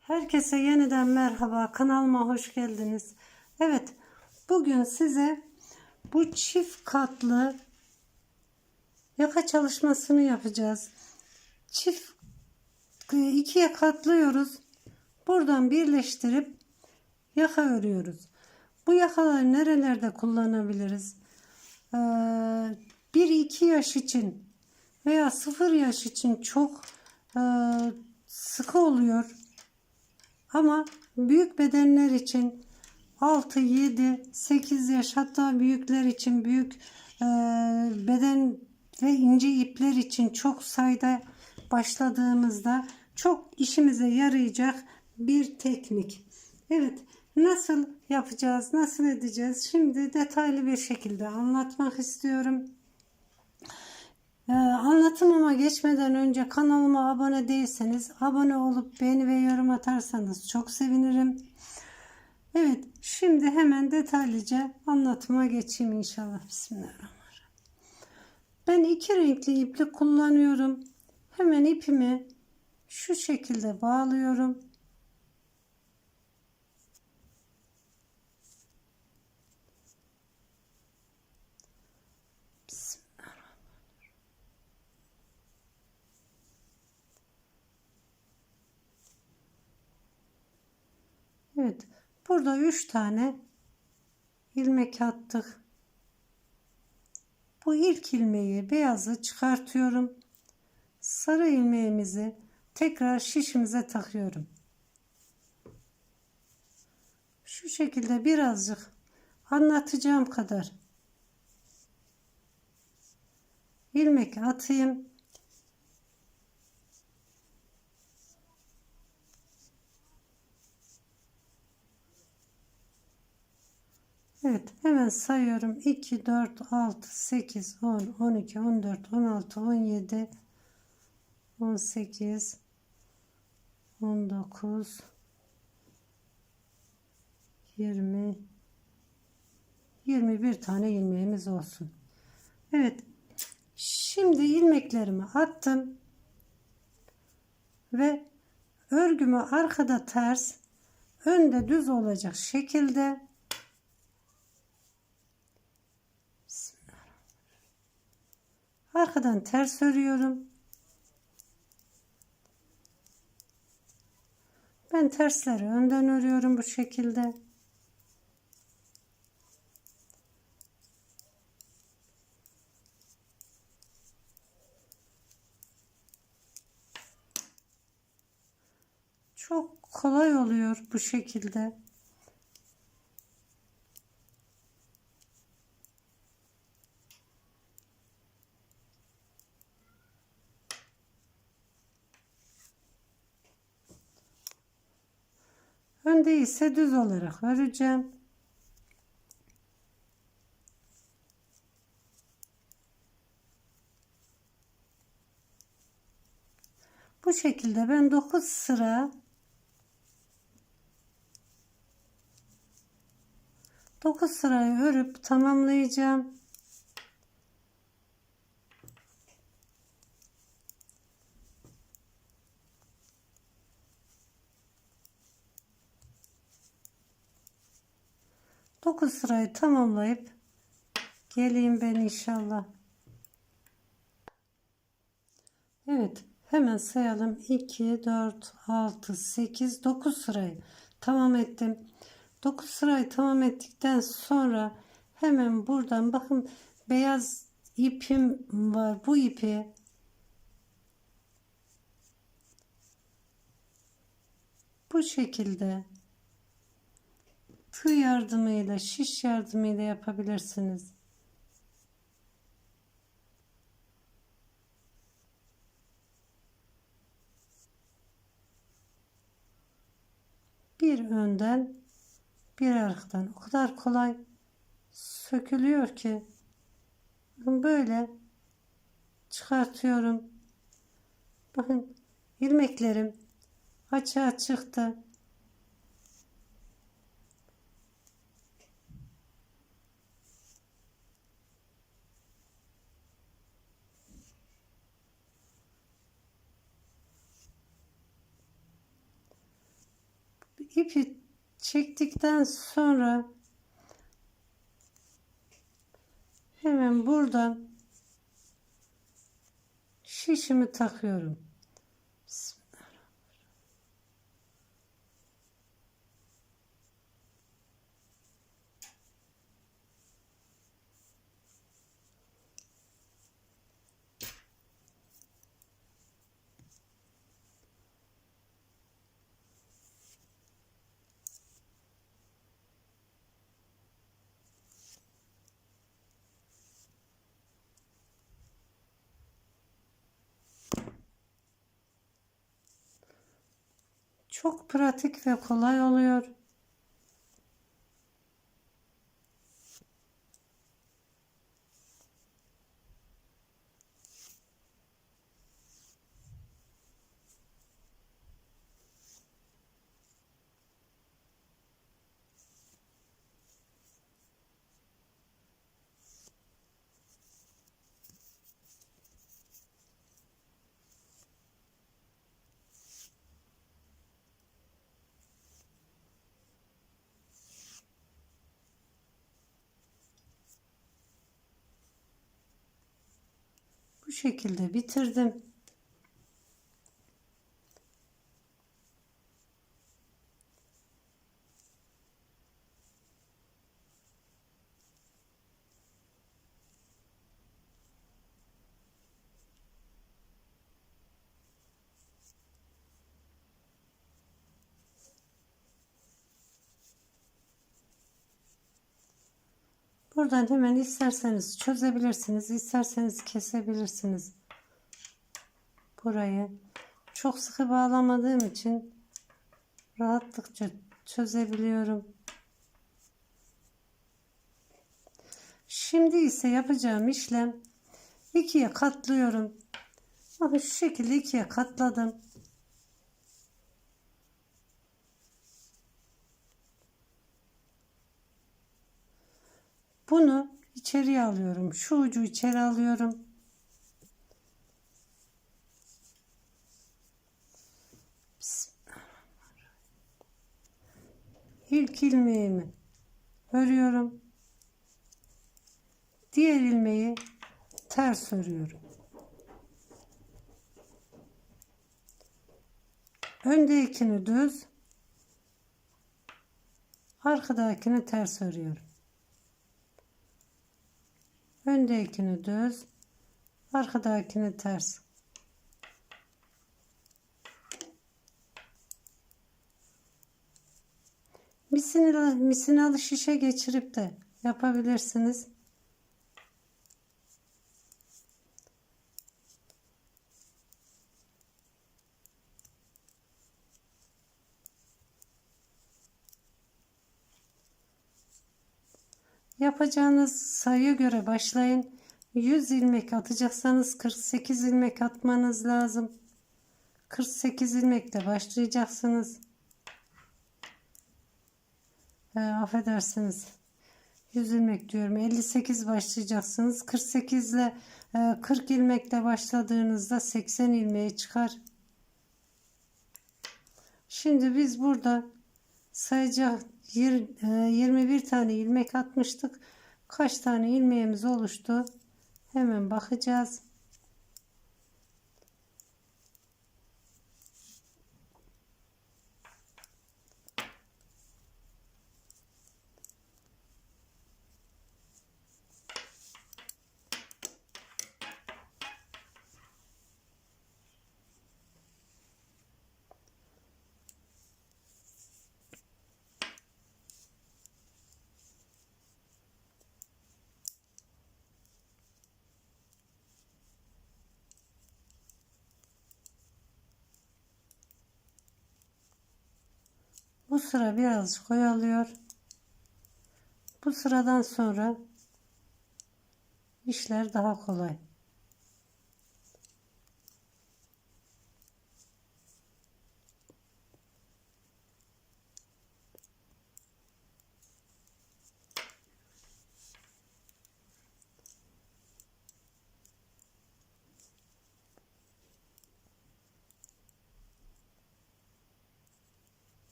Herkese yeniden merhaba. Kanalıma hoş geldiniz. Evet, bugün size bu çift katlı yaka çalışmasını yapacağız. Çift e, ikiye katlıyoruz. Buradan birleştirip yaka örüyoruz. Bu yakaları nerelerde kullanabiliriz? 1-2 yaş için veya 0 yaş için çok e, sıkı oluyor. Ama büyük bedenler için 6, 7, 8 yaş hatta büyükler için büyük e, beden ve ince ipler için çok sayıda başladığımızda çok işimize yarayacak bir teknik. Evet nasıl yapacağız, nasıl edeceğiz? Şimdi detaylı bir şekilde anlatmak istiyorum. Ee, anlatımıma geçmeden önce kanalıma abone değilseniz abone olup beğeni ve yorum atarsanız çok sevinirim. Evet şimdi hemen detaylıca anlatıma geçeyim inşallah. Bismillahirrahmanirrahim. Ben iki renkli iplik kullanıyorum. Hemen ipimi şu şekilde bağlıyorum. Evet. Burada 3 tane ilmek attık. Bu ilk ilmeği beyazı çıkartıyorum. Sarı ilmeğimizi tekrar şişimize takıyorum. Şu şekilde birazcık anlatacağım kadar ilmek atayım. Evet hemen sayıyorum 2 4 6 8 10 12 14 16 17 18 19 20 21 tane ilmeğimiz olsun. Evet. Şimdi ilmeklerimi attım. Ve örgümü arkada ters, önde düz olacak şekilde Arkadan ters örüyorum. Ben tersleri önden örüyorum bu şekilde. Çok kolay oluyor bu şekilde. Önde ise düz olarak öreceğim. Bu şekilde ben 9 sıra 9 sırayı örüp tamamlayacağım. Dokuz sırayı tamamlayıp geleyim ben inşallah. Evet hemen sayalım. 2 4 6 8 9 sırayı tamam ettim. 9 sırayı tamam ettikten sonra hemen buradan bakın beyaz ipim var. Bu ipi bu şekilde tığ yardımıyla şiş yardımıyla yapabilirsiniz. Bir önden bir arkadan o kadar kolay sökülüyor ki böyle çıkartıyorum. Bakın ilmeklerim açığa çıktı. İpi çektikten sonra hemen buradan şişimi takıyorum. Çok pratik ve kolay oluyor. Şekilde bitirdim. Buradan hemen isterseniz çözebilirsiniz, isterseniz kesebilirsiniz. Burayı çok sıkı bağlamadığım için rahatlıkça çözebiliyorum. Şimdi ise yapacağım işlem ikiye katlıyorum. Bakın şu şekilde ikiye katladım. Bunu içeriye alıyorum. Şu ucu içeri alıyorum. İlk ilmeğimi örüyorum. Diğer ilmeği ters örüyorum. Öndekini düz, arkadakini ters örüyorum. Öndekini düz, arkadakini ters. Misinalı, misinalı şişe geçirip de yapabilirsiniz. Yapacağınız sayıya göre başlayın. 100 ilmek atacaksanız 48 ilmek atmanız lazım. 48 ilmekle başlayacaksınız. E, affedersiniz. 100 ilmek diyorum. 58 başlayacaksınız. 48 ile e, 40 ilmekle başladığınızda 80 ilmeğe çıkar. Şimdi biz burada sayacak 21 tane ilmek atmıştık. Kaç tane ilmeğimiz oluştu? Hemen bakacağız. Bu sıra birazcık oyalıyor. Bu sıradan sonra işler daha kolay.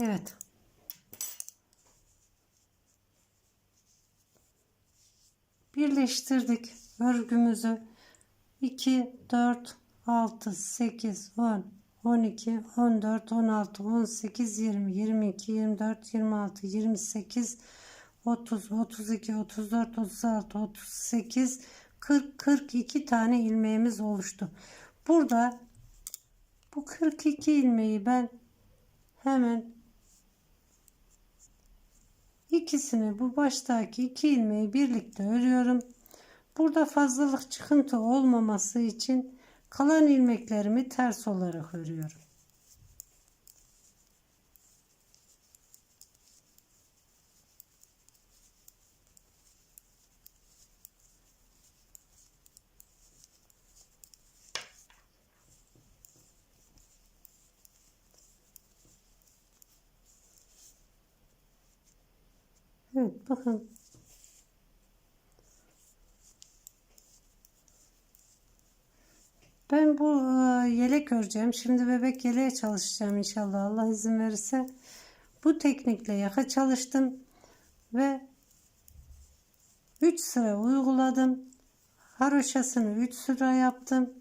Evet. Birleştirdik örgümüzü. 2, 4, 6, 8, 10, 12, 14, 16, 18, 20, 22, 24, 26, 28, 30, 32, 34, 36, 38, 40, 42 tane ilmeğimiz oluştu. Burada bu 42 ilmeği ben hemen ikisini bu baştaki iki ilmeği birlikte örüyorum. Burada fazlalık çıkıntı olmaması için kalan ilmeklerimi ters olarak örüyorum. Evet bakın. Ben bu e, yelek öreceğim. Şimdi bebek yeleğe çalışacağım inşallah. Allah izin verirse. Bu teknikle yaka çalıştım. Ve 3 sıra uyguladım. Haroşasını 3 sıra yaptım.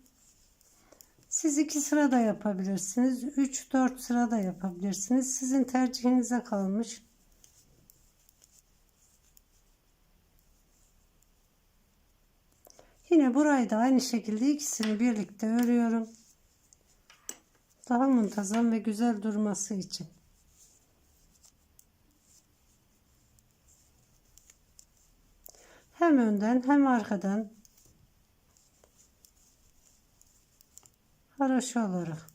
Siz 2 sıra da yapabilirsiniz. 3-4 sıra da yapabilirsiniz. Sizin tercihinize kalmış. Yine burayı da aynı şekilde ikisini birlikte örüyorum. Daha muntazam ve güzel durması için. Hem önden hem arkadan haroşa olarak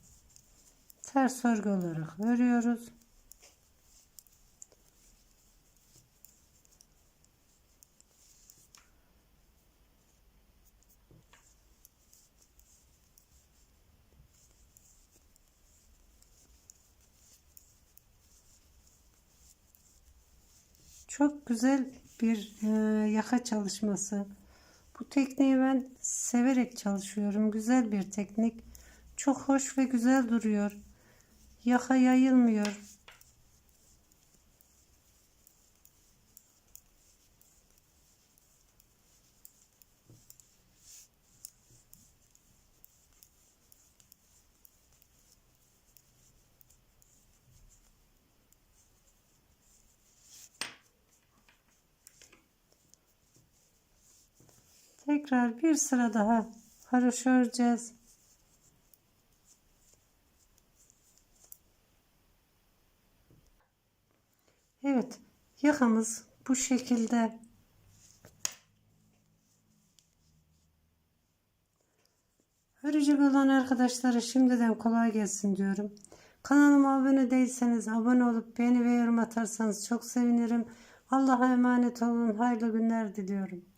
ters örgü olarak örüyoruz. Çok güzel bir e, yaka çalışması. Bu tekniği ben severek çalışıyorum. Güzel bir teknik. Çok hoş ve güzel duruyor. Yaka yayılmıyor. Tekrar bir sıra daha haroşa öreceğiz. Evet, yakamız bu şekilde. Örecek olan arkadaşlara şimdiden kolay gelsin diyorum. Kanalıma abone değilseniz abone olup beğeni ve yorum atarsanız çok sevinirim. Allah'a emanet olun. Hayırlı günler diliyorum.